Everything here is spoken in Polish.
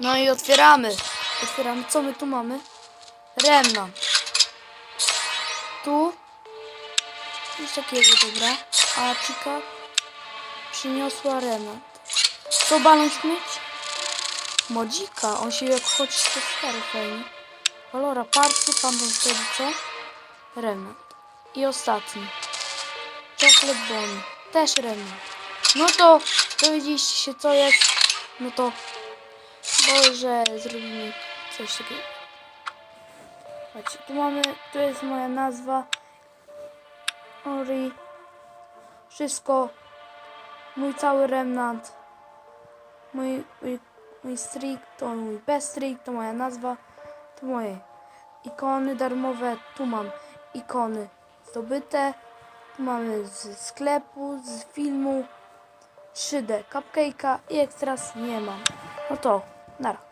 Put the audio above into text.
No i otwieramy. Otwieramy. Co my tu mamy? Remnant. Tu. Coś takiego, dobra. A przyniosła remnant. Co baląc mieć? Modzika. On się jak chodzi to stary fajnie. Valora party, phantom wtedy co? Remnant. I ostatni. Chocolate Bonnie. Też remnant. No to dowiedzieliście się co jest. No to może zrobimy coś takiego. Patrzcie, tu mamy, tu jest moja nazwa. Ori. Wszystko. Mój cały remnant. Mój, mój, mój streak, to mój best streak, to moja nazwa. To moje ikony darmowe. Tu mam ikony zdobyte. Tu mamy z sklepu, z filmu. 3D cupcake'a i ekstras nie mam. No to, nara.